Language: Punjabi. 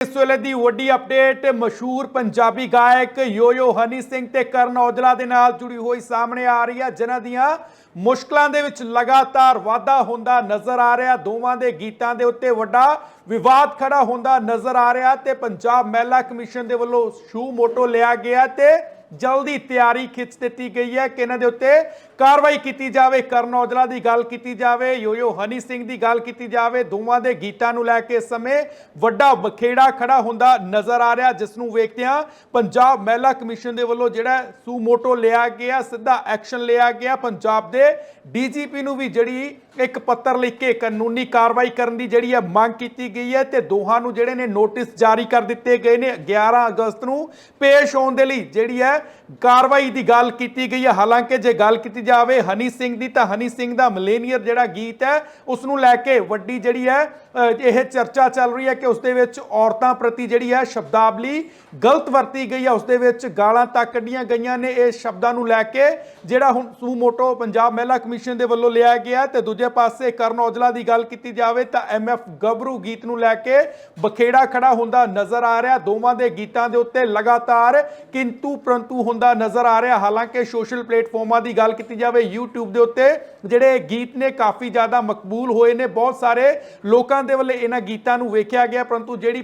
ਇਸ ਵੇਲੇ ਦੀ ਵੱਡੀ ਅਪਡੇਟ ਮਸ਼ਹੂਰ ਪੰਜਾਬੀ ਗਾਇਕ ਯੋਯੋ ਹਨੀ ਸਿੰਘ ਤੇ ਕਰਨ ਔਜਲਾ ਦੇ ਨਾਲ ਜੁੜੀ ਹੋਈ ਸਾਹਮਣੇ ਆ ਰਹੀ ਹੈ ਜਿਨ੍ਹਾਂ ਦੀਆਂ ਮੁਸ਼ਕਲਾਂ ਦੇ ਵਿੱਚ ਲਗਾਤਾਰ ਵਾਧਾ ਹੁੰਦਾ ਨਜ਼ਰ ਆ ਰਿਹਾ, ਦੋਵਾਂ ਦੇ ਗੀਤਾਂ ਦੇ ਉੱਤੇ ਵੱਡਾ ਵਿਵਾਦ ਖੜਾ ਹੁੰਦਾ ਨਜ਼ਰ ਆ ਰਿਹਾ ਤੇ ਪੰਜਾਬ ਮਹਿਲਾ ਕਮਿਸ਼ਨ ਦੇ ਵੱਲੋਂ ਸ਼ੂ ਮੋਟੋ ਲਿਆ ਗਿਆ ਤੇ ਜਲਦੀ ਤਿਆਰੀ ਖਿੱਚ ਦਿੱਤੀ ਗਈ ਹੈ ਕਿ ਇਹਨਾਂ ਦੇ ਉੱਤੇ ਕਾਰਵਾਈ ਕੀਤੀ ਜਾਵੇ, ਕਰਨ ਔਜਲਾ ਦੀ ਗੱਲ ਕੀਤੀ ਜਾਵੇ, ਯੋਯੋ ਹਨੀ ਸਿੰਘ ਦੀ ਗੱਲ ਕੀਤੀ ਜਾਵੇ, ਦੋਵਾਂ ਦੇ ਗੀਤਾਂ ਨੂੰ ਲੈ ਕੇ ਇਸ ਸਮੇਂ ਵੱਡਾ ਬਖੇੜਾ ਖੜਾ ਹੁੰਦਾ ਨਜ਼ਰ ਆ ਰਿਹਾ, ਜਿਸ ਨੂੰ ਵੇਖਦਿਆਂ ਪੰਜਾਬ ਮਹਿਲਾ ਕਮਿਸ਼ਨ ਦੇ ਵੱਲੋਂ ਜਿਹੜਾ ਸੂਮੋਟੋ ਲਿਆ ਗਿਆ, ਸਿੱਧਾ ਐਕਸ਼ਨ ਲਿਆ ਗਿਆ। ਪੰਜਾਬ ਦੇ ਡੀਜੀਪੀ ਨੂੰ ਵੀ ਜਿਹੜੀ ਇੱਕ ਪੱਤਰ ਲਿਖ ਕੇ ਕਾਨੂੰਨੀ ਕਾਰਵਾਈ ਕਰਨ ਦੀ ਜਿਹੜੀ ਹੈ ਮੰਗ ਕੀਤੀ ਗਈ ਹੈ ਤੇ ਦੋਹਾਂ ਨੂੰ ਜਿਹੜੇ ਨੇ ਨੋਟਿਸ ਜਾਰੀ ਕਰ ਦਿੱਤੇ ਗਏ ਨੇ। 11 ਅਗਸਤ ਨੂੰ ਪੇਸ਼ ਹੋਣ ਦੇ ਲਈ ਜਿਹੜੀ ਹੈ ਕਾਰਵਾਈ ਦੀ ਗੱਲ ਕੀਤੀ ਗਈ ਹੈ। ਹਾਲਾਂਕਿ ਜੇ ਗੱਲ ਕੀਤੀ ਜਾਵੇ ਹਨੀ ਸਿੰਘ ਦੀ, ਤਾਂ ਹਨੀ ਸਿੰਘ ਦਾ ਮਿਲੇਨੀਅਰ ਜਿਹੜਾ ਗੀਤ ਹੈ, ਉਸ ਨੂੰ ਲੈ ਕੇ ਵੱਡੀ ਜਿਹੜੀ ਹੈ ਇਹ ਚਰਚਾ ਚੱਲ ਰਹੀ ਹੈ ਕਿ ਉਸ ਦੇ ਵਿੱਚ ਔਰਤਾਂ ਪ੍ਰਤੀ ਜਿਹੜੀ ਹੈ ਸ਼ਬਦਾਵਲੀ ਗਲਤ ਵਰਤੀ ਗਈ ਹੈ। ਉਸ ਦੇ ਵਿੱਚ ਗਾਲਾਂ ਤੱਕ ਕੱਢੀਆਂ ਗਈਆਂ ਨੇ ਇਹ ਸ਼ਬਦਾਂ ਨੂੰ ਲੈ ਕੇ, ਜਿਹੜਾ ਹੁਣ ਸੂ ਮੋਟੋ ਪੰਜਾਬ ਮਹਿਲਾ ਕਮਿਸ਼ਨ ਦੇ ਵੱਲੋਂ ਲਿਆ ਗਿਆ ਤੇ ਦੂਜੇ ਪਾਸੇ ਕਰਨ ਔਜਲਾ ਦੀ ਗੱਲ ਕੀਤੀ ਜਾਵੇ, ਤਾਂ ਐਮਐਫ ਗੱਭਰੂ ਗੀਤ ਨੂੰ ਲੈ ਕੇ ਬਖੇੜਾ ਖੜਾ ਹੁੰਦਾ ਨਜ਼ਰ ਆ ਰਿਹਾ। ਦੋਵਾਂ ਦੇ ਗੀਤਾਂ ਦੇ ਉੱਤੇ ਲਗਾਤਾਰ ਕਿੰਤੂ ਪ੍ਰੰਤੂ ਹੁੰਦਾ ਨਜ਼ਰ ਆ ਰਿਹਾ, ਹਾਲਾਂਕਿ ਸੋਸ਼ਲ ਪਲੇਟਫਾਰਮਾਂ ਦੀ ਗੱਲ ਕੀਤੀ ਜਾਵੇ, YouTube ਦੇ ਉੱਤੇ ਜਿਹੜੇ ਗੀਤ ਨੇ ਕਾਫੀ ਜ਼ਿਆਦਾ ਮਕਬੂਲ ਹੋਏ ਨੇ, ਬਹੁਤ ਸਾਰੇ ਲੋਕਾਂ ਦੇ ਵੱਲੋਂ ਇਹਨਾਂ ਗੀਤਾਂ ਨੂੰ ਵੇਖਿਆ ਗਿਆ, ਪਰੰਤੂ ਜਿਹੜੀ